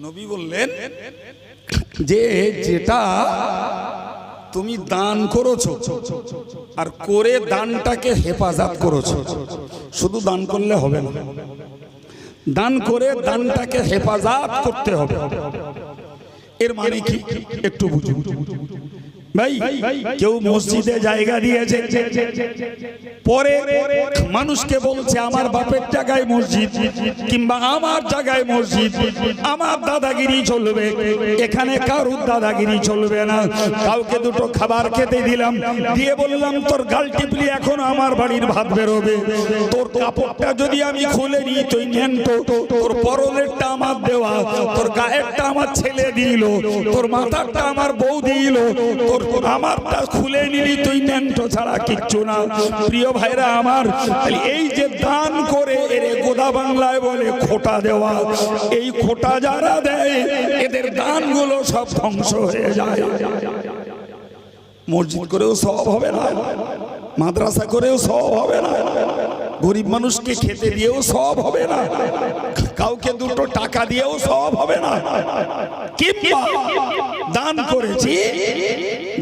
নবী বললেন, যে যেটা তুমি দান করেছ আর করে দানটাকে হেফাজত করেছ, শুধু দান করলে হবে না। দান করে দানটাকে হেফাজত করতে হবে। এর মানে কি? একটু বুঝুন। ভাই, কেউ মসজিদে জায়গা দিয়েছে। পরে মানুষকে বলছে, আমার বাপের জায়গায় মসজিদ কিংবা আমার জায়গায় মসজিদ, আমার দাদাগিরি চলবে। এখানে কারুর দাদাগিরি চলবে না। কাউকে দুটো খাবার খেতে দিলাম। দিয়ে বললাম, তোর গাল টিপলি, এখন আমার বাড়ির ভাত বেরোবে। তোর কাপড়টা যদি আমি খুলে নিই, তুই নেন তো। তোর পরলেরটা আমার দেওয়া, তোর গায়েরটা আমার ছেলে দিল, তোর মাথারটা আমার বউ দিল, তোর আমারটা খুলে নিলি, তুই নেন্টো ছাড়া কিচ্ছু না। প্রিয় ভাইরা আমার এই যে দান করে এর গোদা বাংলায় বলে খোটা দেওয়া, এই খোটা যারা দেয়, এদের দানগুলো সব ধ্বংস হয়ে যায়। মসজিদ করেও সব হবে না, মাদ্রাসা করেও সব হবে না, গরিব মানুষকে খেতে দিয়েও সব হবে না। কাউকে দুটো টাকা দিয়েও সব হবে না। কিংবা দান করেছি,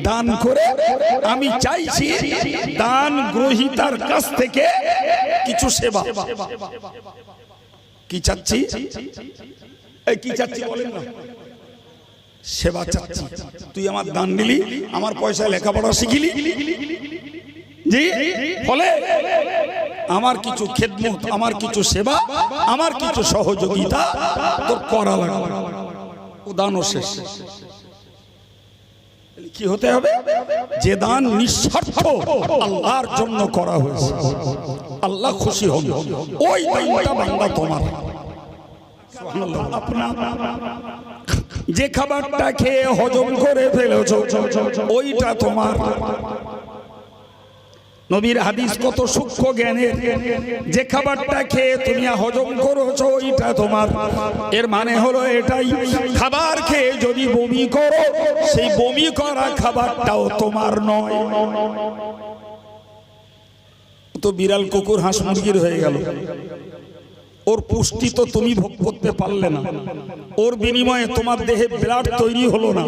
দান করে আমি চাইছি দান গ্রহিতার কাছ থেকে কিছু সেবা। কি চাচ্ছি? কি চাচ্ছি বলেন না। সেবা চাচ্ছি। তুই আমার দান দিলি, আমার পয়সায় লেখাপড়া শিখিলি। জি ফলে আমার কিছু খেদমত, আমার কিছু সেবা, আমার কিছু সহযোগিতা তোর করা লাগবে। উদানও শেষ। কি হতে হবে? যে দান নিঃস্বার্থ আল্লাহর জন্য করা হয়েছে। আল্লাহ খুশি হন। ওই দানটা বান্দা তোমার। যে খাবারটা খেয়ে হজম করে ফেলেছ, ওইটা তোমার। নবীর হাদিস কত সূক্ষ্ম জ্ঞানের। যে খাবারটা খেয়ে তুমি হজম করেছ ওইটা তোমার। এর মানে হলো এটাই, খাবার খেয়ে যদি বমি করো, সেই বমি করা খাবারটাও তোমার নয়। তো বিড়াল কুকুর, হাঁস মুরগির হয়ে গেল। ওর পুষ্টি তো তুমি ভোগ করতে পারলে না। ওর বিনিময়ে তোমার দেহে ব্লাড তৈরি হলো না।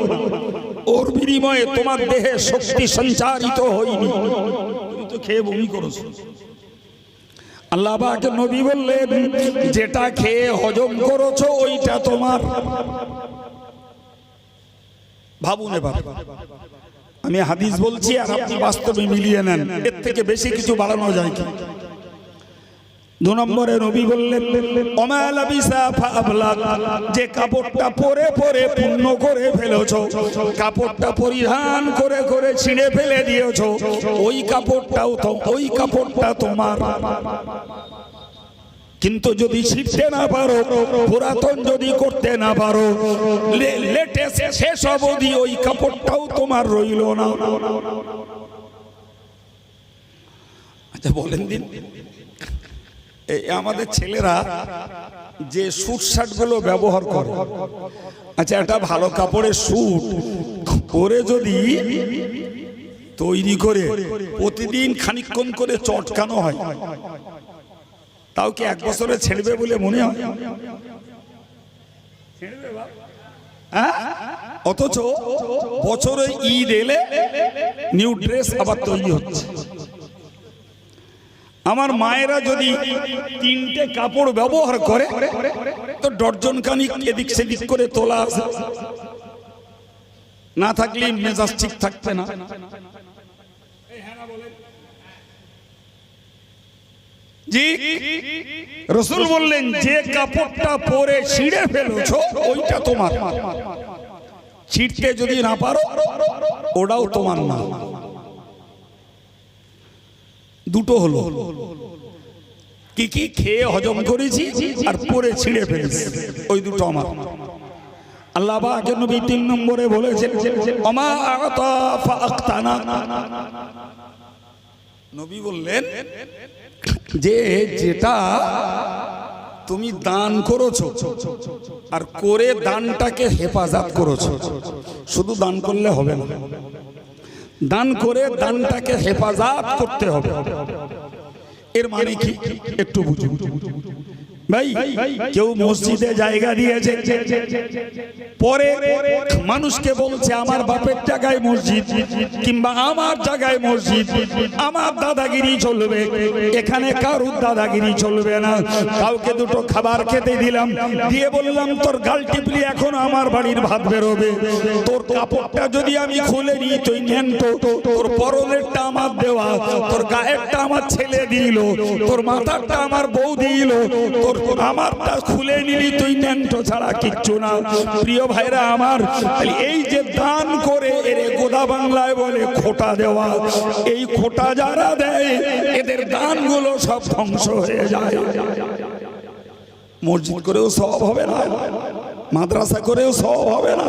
ওর বিনিময়ে তোমার দেহে শক্তি সঞ্চারিত হয়নি। তো খেয়ে বমি করেছ নবী বললেন যেটা খেয়ে হজম করেছ ওইটা তোমার। ভাবুন এবার। আমি হাদিস বলছি আর আপনি বাস্তবে মিলিয়ে নেন। এর থেকে বেশি কিছু বাড়ানো যায় কি? দু নম্বরে নবী বললেন কাপড়টা পরে পরে পূর্ণ করে কাপড়টা পরিধান করে করে ছিঁড়ে ফেলে ওই কাপড়টাও তো, ওই কাপড়টা তোমার। কিন্তু যদি ছিটতে না পারো, পুরাতন যদি করতে না পারো শেষ অবধি ওই কাপড়টাও তোমার রইল না। আচ্ছা বলেন দিন। আমাদের ছেলেরা যে স্যুট শার্টগুলো ব্যবহার করে। আচ্ছা একটা ভালো কাপড়ের স্যুট পরে যদি তৈরি করে প্রতিদিন খানিকক্ষণ করে চটকানো হয়, তাও কি এক বছরে ছেড়বে বলে মনে হয়? হ্যাঁ? অথচ বছরে ঈদ এলে নিউ ড্রেস আবার তৈরি হচ্ছে। আমার মায়েরা যদি তিনটে কাপড় ব্যবহার করে, তো ডর্জন খানিক এদিক সেদিক করে তোলা না থাকলে মেজাজ ঠিক থাকবে না। জি, রসুল বললেন, যে কাপড়টা পরে ছিঁড়ে ফেলেছো, ওইটা তোমার। ছিঁড়তে যদি না পারো, ওটাও তোমার না। দুটো হলো। কি কি খেয়ে হজম করেছি আর পরে ছিঁড়ে ফেলেছি। ওই দুটো আমার। তিন নম্বরে নবী বললেন, যে যেটা তুমি দান আর করে দানটাকে হেফাজত করেছ, শুধু দান করলে হবে না। দান করে দানটাকে হেফাজত করতে হবে। এর মানে কি? একটু বুঝুন। ভাই, কেউ মসজিদে জায়গা দিয়েছে। পরে মানুষকে বলছে, আমার বাপের জায়গায় মসজিদ কিংবা আমার জায়গায় মসজিদ। আমার দাদাগিরি চলবে। এখানে কারুর দাদাগিরি চলবে না। কাউকে দুটো খাবার খেতে দিলাম। দিয়ে বললাম, তোর গাল টিপলি, এখন আমার বাড়ির ভাত বেরোবে। তোর কাপড়টা যদি আমি খুলে নিই, তুই নেন তো। তোর পরনেরটা আমার দেওয়া। তোর গায়েরটা আমার ছেলে দিল। তোর মাথারটা আমার বউ দিল। তোর খুলে নিলি তুই তো ছাড়া কিচ্ছু না। প্রিয় ভাইরা আমার এই যে দান করে দেওয়া, এই যারা দেয়, এদের সব ধ্বংস হয়ে যায়। মসজিদ করেও সব হবে না, মাদ্রাসা করেও সব হবে না,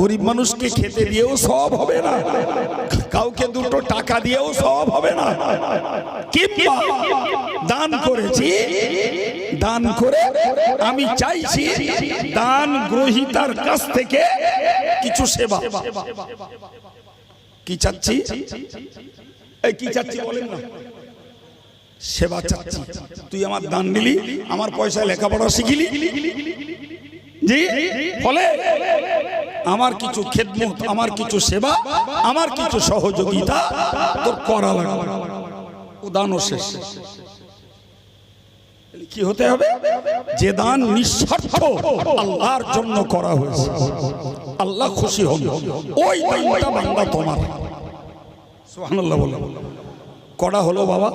গরিব মানুষকে খেতে দিয়েও সব হবে না কাউকে দুটো টাকা দিয়েও সব হবে না। দান করেছি, দান করে আমি চাইছি দান গ্রহিতার কাছ থেকে কিছু সেবা। কি চাচ্ছি? এই কি চাচ্ছি বলেন না। সেবা চাচ্ছি। তুই আমার দান দিলি, আমার পয়সায় লেখাপড়া শিখিলি। জি, ফলে আমার কিছু খেদমত, আমার কিছু সেবা, আমার কিছু সহযোগিতা তোর করা লাগবে। ও শেষ। কি হতে হবে? যে দান নিঃস্বার্থ আল্লাহর জন্য করা হয়েছে। আল্লাহ খুশি হন। ওই দানটা বান্দা তোমার। সুবহানাল্লাহ বলো। করা হলো বাবা?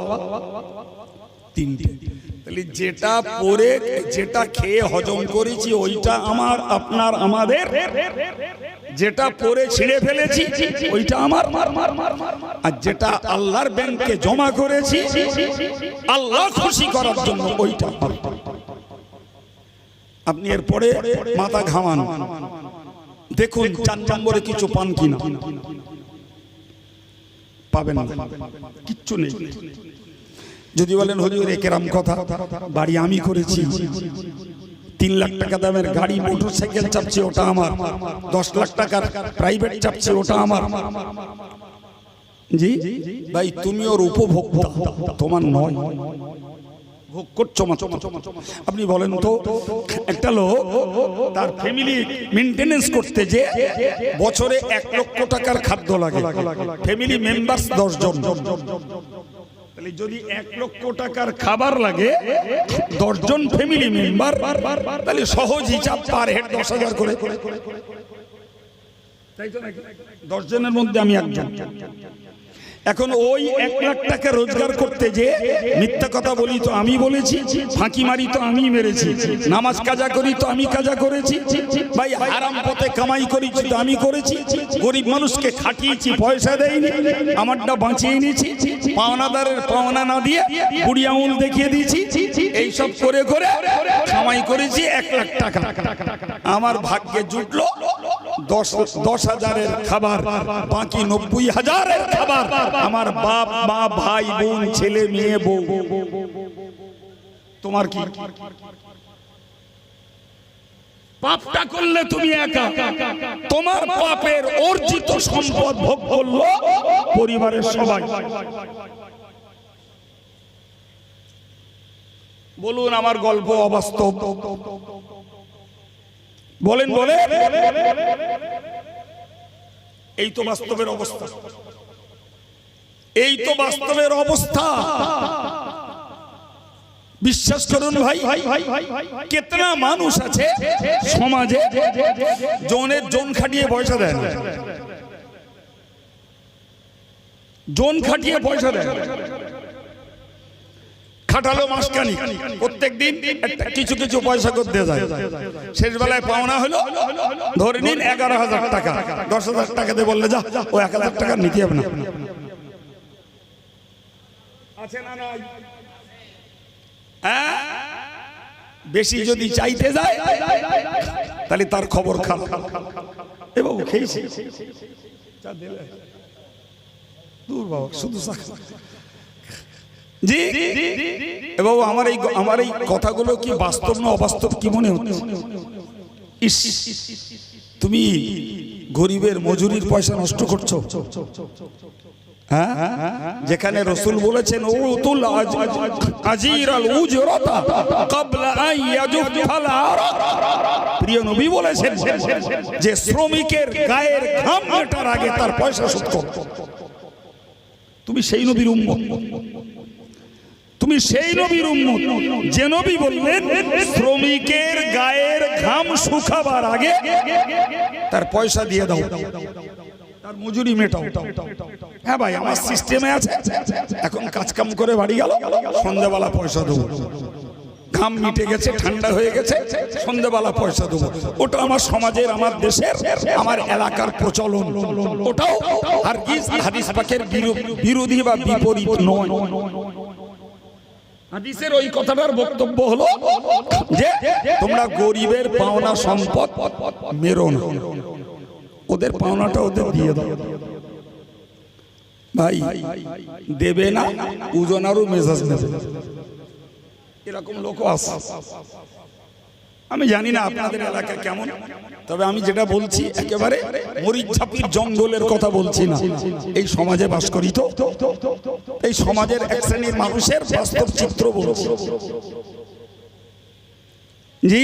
তিনটে। তাহলে যেটা পরে যেটা খেয়ে হজম করেছি ওইটা আমার আপনার আমাদের যেটা পরে ছিঁড়ে ফেলেছি ওইটা আমার আর যেটা আল্লাহর ব্যাংকে জমা করেছি আল্লাহ খুশি করার জন্য ওইটা। আপনি এরপরে মাথা ঘামান দেখুন চার নম্বরে কিছু পান কিনা পাবেন না কিচ্ছু নেই যদি বলেন, হুজুর একেরাম কথা, বাড়ি আমি করেছি। তিন লাখ টাকা দামের গাড়ি মোটর সাইকেল চাপছে, ওটা আমার। দশ লাখ টাকার প্রাইভেট চাপছে, ওটা আমার। জি? ভাই, তুমি ওর উপভোক্তা, তোমার নয়। ভোগ। আপনি বলেন তো, একটা লোক তার ফ্যামিলি মেনটেনেন্স করতে যে বছরে এক লক্ষ টাকার খাদ্য লাগে। ফ্যামিলি মেম্বার্স দশ জন তাহলে যদি এক লক্ষ টাকার খাবার লাগে দশজন ফ্যামিলি মেম্বার তাহলে সহজ হিসাব পার হেড দশ হাজার করে। দশজনের মধ্যে আমি একজন। এখন ওই এক লাখ টাকা রোজগার করতে যে মিথ্যা কথা বলি তো আমি বলেছি, ফাঁকি মারি তো আমি মেরেছি, নামাজ কাজা করি তো আমি কাজা করেছি, ভাই আরাম পথে কামাই করি তো আমি করেছি, গরিব মানুষকে খাটিয়েছি, পয়সা দেয়নি, আমারটা বাঁচিয়ে নিয়েছি, পাওনাদারের পাওনা না দিয়ে বুড়ি আঙুল দেখিয়ে দিয়েছি এইসব করে করে কামাই করেছি এক লাখ টাকা। আমার ভাগ্যে জুটলো দশ দশ হাজারের খাবার, বাকি নব্বই হাজারের খাবার। আমার বাপ, মা, ভাই, বোন, ছেলে, মেয়ে, বউ। তোমার কি? পাপটা করলে তুমি একা। তোমার পাপের অর্জিত সম্পদ ভোগ করল পরিবারের সবাই। বলুন, আমার গল্প অবাস্তব। বলেন বলে এই তো বাস্তবের অবস্থা। এই তো বাস্তবের অবস্থা। বিশ্বাস করুন ভাই কেতনা মানুষ আছে সমাজে জনের জন খাটিয়ে পয়সা দেয়। জন খাটিয়ে পয়সা দেয়। খাটালো মাসকানি প্রত্যেক দিন কিছু কিছু পয়সা করতে যায়। শেষ বেলায় পাওনা হলো, ধরে নিন এগারো হাজার টাকা। দশ হাজার টাকা দিয়ে বললে, যা, ও এক হাজার টাকা নিতে হবে না। হ্যাঁ? বেশি যদি চাইতে যায়, তাহলে তার খবর খারাপ এ খেয়েছি? দূর বাবা, শুধু। জি এ বাবু আমার এই আমার এই কথাগুলো কি বাস্তব না অবাস্তব কি মনে হচ্ছে? ইস, তুমি গরিবের মজুরির পয়সা নষ্ট করছ। হ্যাঁ? যেখানে রসুল বলেছেন আজির আল প্রিয় নবী বলেছেন যে, শ্রমিকের গায়ের ঘাম আগে তার পয়সা তুমি সেই নবীর উম্মত। তুমি সেই নবীর উম্মত। যে নবী বললেন, শ্রমিকের গায়ের ঘাম শুকাবার আগে তার পয়সা দিয়ে দাও হ্যাঁ ভাই, আমার সিস্টেমে আছে। এখন কাজ কাম করে বাড়ি পয়সা ঘাম মিটে গেছে, ঠান্ডা হয়ে গেছে পয়সা ওটা আমার সমাজের, আমার আমার এলাকার প্রচলন। ওটাও আর হাদিস পাকের বিরো- বিরোধী বা বিপরীত নয়। হাদিসের ওই কথাটার বক্তব্য হলো যে তোমরা গরিবের পাওনা সম্পদ মেরো না। ওদের পাওনাটা ওদের দিয়ে দাও। ভাই, দেবে না, উজনারও মেজাজ নেবে। এরকম লোক আছে। আমি জানি না আপনাদের এলাকা কেমন, তবে আমি যেটা বলছি একেবারে মরিচাপির জঙ্গলের কথা বলছি না। এই সমাজে বাস করি তো। এই সমাজের এক শ্রেণির মানুষের বাস্তব চিত্র বলছি। জি,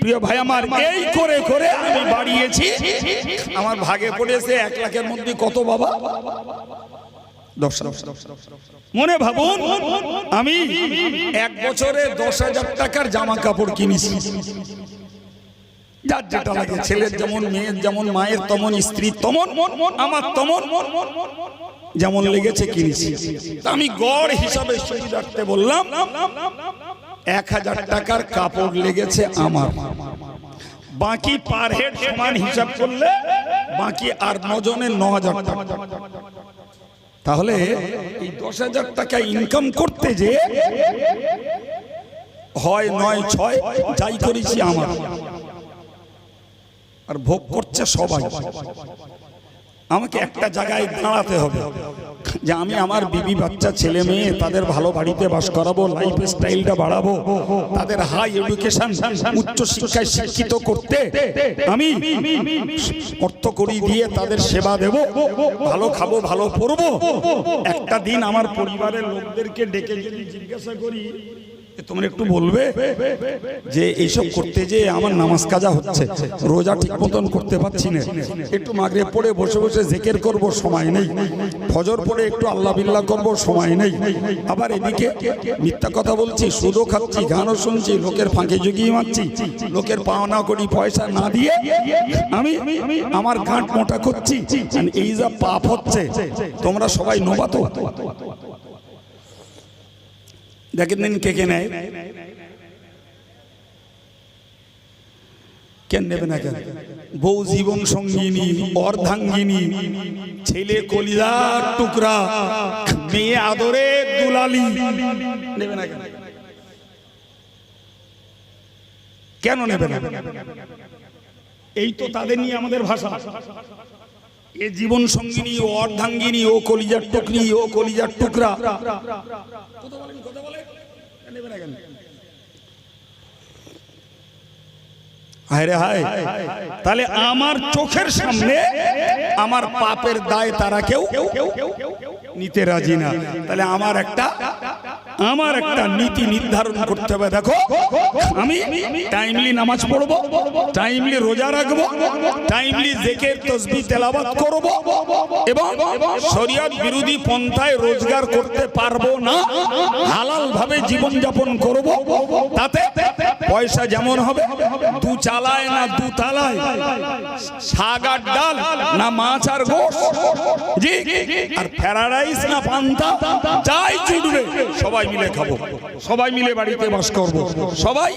প্রিয় আমার, এই করে করে আমি আমার ভাগে পড়েছে এক লাখের মধ্যে কত বাবা। মনে ভাবুন, আমি এক বছরে দশ হাজার টাকার জামা কাপড় কিনেছি। যার যেটা লাগে, ছেলের যেমন, মেয়ের যেমন, মায়ের তেমন, স্ত্রীর তেমন, আমার তেমন, যেমন লেগেছে কিনেছি। আমি গড় হিসাবে সুবিধার্থে বললাম, এক হাজার টাকার কাপড় লেগেছে আমার। বাকি পার হেড সমান হিসাব করলে বাকি আর নজনের ন হাজার টাকা। তাহলে এই দশ হাজার টাকা ইনকাম করতে যে হয় নয়, ছয়, যাই করেছি আমার। আর ভোগ করছে সবাই। আমাকে একটা জায়গায় দাঁড়াতে হবে যে আমি আমার বিবি বাচ্চা, ছেলে মেয়ে, তাদের ভালো বাড়িতে বাস করাবো লাইফ স্টাইলটা বাড়াবো, তাদের হাই এডুকেশন উচ্চ শিক্ষায় শিক্ষিত করতে আমি অর্থ করি দিয়ে তাদের সেবা দেব, ভালো খাব, ভালো পড়ব একটা দিন আমার পরিবারের লোকদেরকে ডেকে জিজ্ঞাসা করি তোমরা একটু বলবে যে এইসব করতে যে আমার নামাজ কাজা হচ্ছে, রোজা ঠিক মতন করতে পারছি না। একটু মাগরে পড়ে বসে বসে জেকের করব, সময় নেই। ফজর পড়ে একটু আল্লাহ বিল্লাহ করব, সময় নেই। আবার এদিকে মিথ্যা কথা বলছি, সুদও খাচ্ছি, গানও শুনছি, লোকের ফাঁকে জুগিয়ে মারছি, লোকের পাওনা করি, পয়সা না দিয়ে আমি আমার গাঁট মোটা করছি। এই যা পাপ হচ্ছে, তোমরা সবাই নোবা তো দেখেন কে কে নেয়। কেন নেবে না কেন? বউ জীবন সঙ্গিনী, অর্ধাঙ্গিনী, ছেলে কলিদার টুকরা, মেয়ে আদরে দুলালি। নেবে না কেন? কেন নেবে না? এই তো তাদের নিয়ে আমাদের ভাষা। এ জীবন সঙ্গিনী ও অর্ধাঙ্গিনী ও কলিজার টুকরি ও কলিজার টুকরা হায় হায় তাহলে আমার চোখের সামনে আমার পাপের দায় তারা কেউ নিতে রাজি না তাহলে আমার একটা আমার একটা নীতি নির্ধারণ করতে হবে দেখো। আমি টাইমলি নামাজ পড়ব টাইমলি রোজা রাখব টাইমলি জেকের তসবি তেলাবাত করব এবং শরিয়ত বিরোধী পন্থায় রোজগার করতে পারব না হালাল ভাবে জীবন যাপন করব তাতে পয়সা যেমন হবে দু চালায় না দু তালায় শাক আর ডাল না মাছ আর গোশ জি আর প্যারাডাইস না পান্তা যাই জুটবে সবাই মিলে খাব। সবাই মিলে বাড়িতে বাস করব। সবাই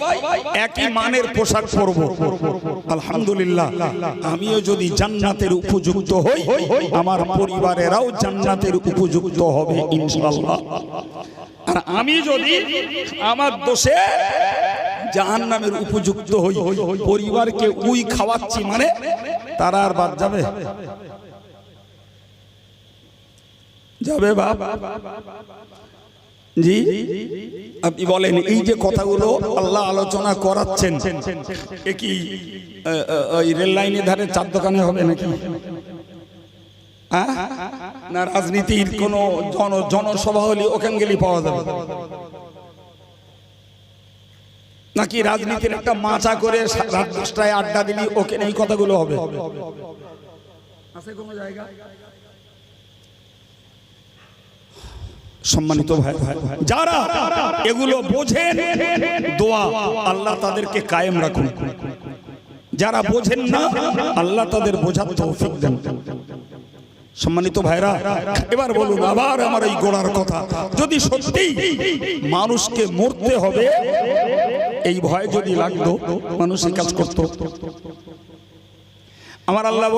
একই মানের পোশাক পরবো। আলহামদুলিল্লাহ, আমিও যদি জান্নাতের উপযুক্ত হই, আমার পরিবারেরাও জান্নাতের উপযুক্ত হবে ইনশাআল্লাহ। আর আমি যদি আমার দোষে জাহান নামের উপযুক্ত হই, পরিবারকে উই খাওয়াচ্ছি মানে তারা আর বাদ যাবে? যাবে বাপ? জি, আপনি বলেন, এই যে কথাগুলো আল্লাহ আলোচনা করাচ্ছেন, এ কি ওই রেল লাইনের ধারে চার দোকানে হবে নাকি? না, রাজনীতির কোনো জন, জনসভা হলে ওখান গেলে পাওয়া যাবে। নাকি রাজনীতির একটা মাচা করে রাত দশটায় আড্ডা দিলি, ওখানে এই কথাগুলো হবে? আছে কোনো জায়গা? সম্মানিত। যারা এগুলো বোঝেন, দোয়া আল্লাহ তাদেরকে কায়েম রাখুন। যারা বোঝেন না, আল্লাহ তাদের বোঝার তৌফিক দেন। সম্মানিত ভাইরা, এবার বলুন আবার আমার এই গোড়ার কথা। যদি সত্যি মানুষকে মরতে হবে, এই ভয় যদি লাগতো মানুষ কাজ করতো। আমার আল্লাহ